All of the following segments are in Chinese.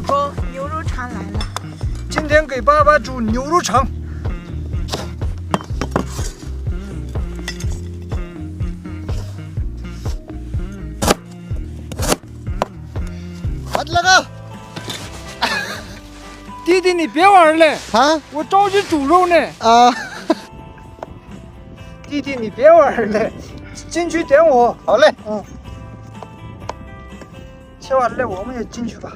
老公，牛肉肠来了。今天给爸爸煮牛肉肠。好的，那个弟弟，你别玩了，啊我着急煮肉呢。啊，弟弟，你别玩了，进去点我。好嘞，切完了，我们也进去吧。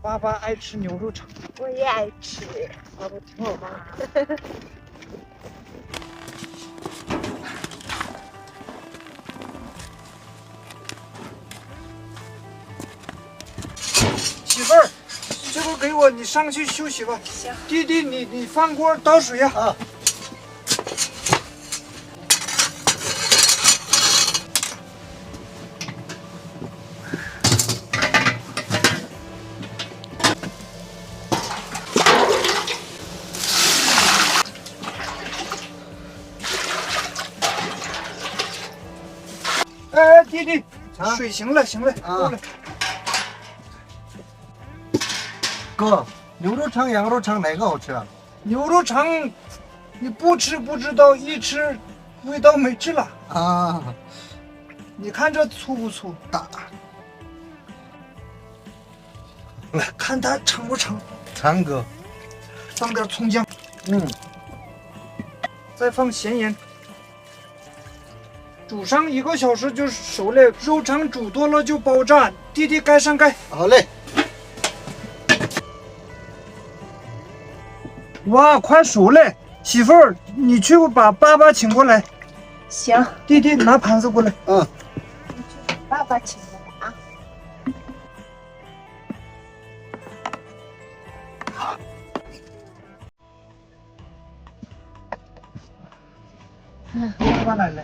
爸爸爱吃牛肉肠，我也爱吃。爸爸挺好玩。媳妇儿，这个给我，你上去休息吧。行。弟弟，你你放锅倒水呀、啊。哎，弟弟，啊。水行了，行了，够了。哥，牛肉肠、羊肉肠哪个好吃啊？牛肉肠，你不吃不知道，一吃味道没治了。啊，你看这粗不粗？大，来看它成不成，长哥，放点葱姜，嗯，再放咸盐，煮上一个小时就熟了。肉肠煮多了就爆炸，弟弟盖上盖。好嘞，哇，快熟了！媳妇儿，你去把爸爸请过来。行，弟弟拿盘子过来。嗯，爸爸请过来啊。嗯爸爸来了。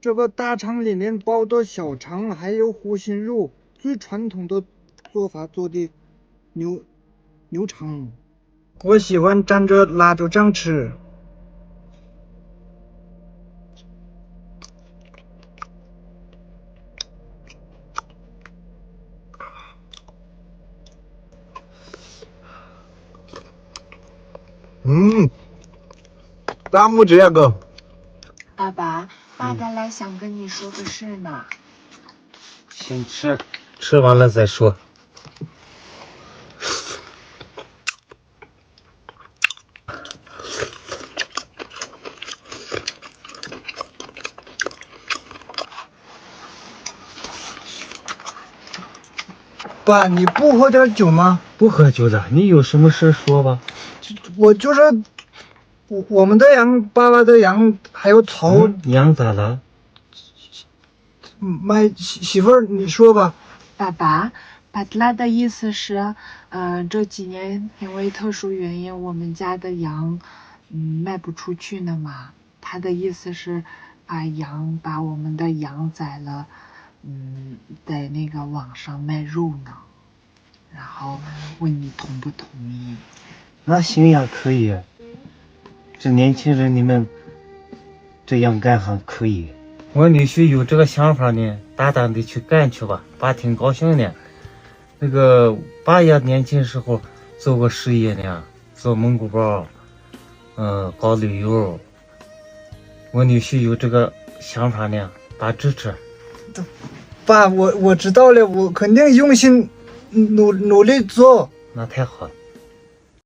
这个大肠里面包的小肠，还有护心肉，最传统的做法做的牛牛肠。我喜欢蘸着辣椒酱吃。嗯，大拇指呀，哥，爸爸，爸爸来想跟你说个事呢。先吃，吃完了再说。爸，你不喝点酒吗？不喝酒的，你有什么事说吧。我就是我我们的羊，爸爸的羊还有草嗯羊咋了？卖媳媳妇儿，你说吧。爸爸，巴特拉的意思是，嗯、这几年因为特殊原因，我们家的羊，嗯，卖不出去呢嘛。他的意思是，把羊，把我们的羊宰了，嗯，在那个网上卖肉呢。然后问你同不同意？那行呀，可以。这年轻人你们这样干还可以。我女婿有这个想法呢，大胆的去干去吧，爸挺高兴的。那个爸也年轻时候做过事业呢，做蒙古包，嗯、搞旅游。我女婿有这个想法呢，爸支持。爸，我我知道了，我肯定用心努努力做。那太好了。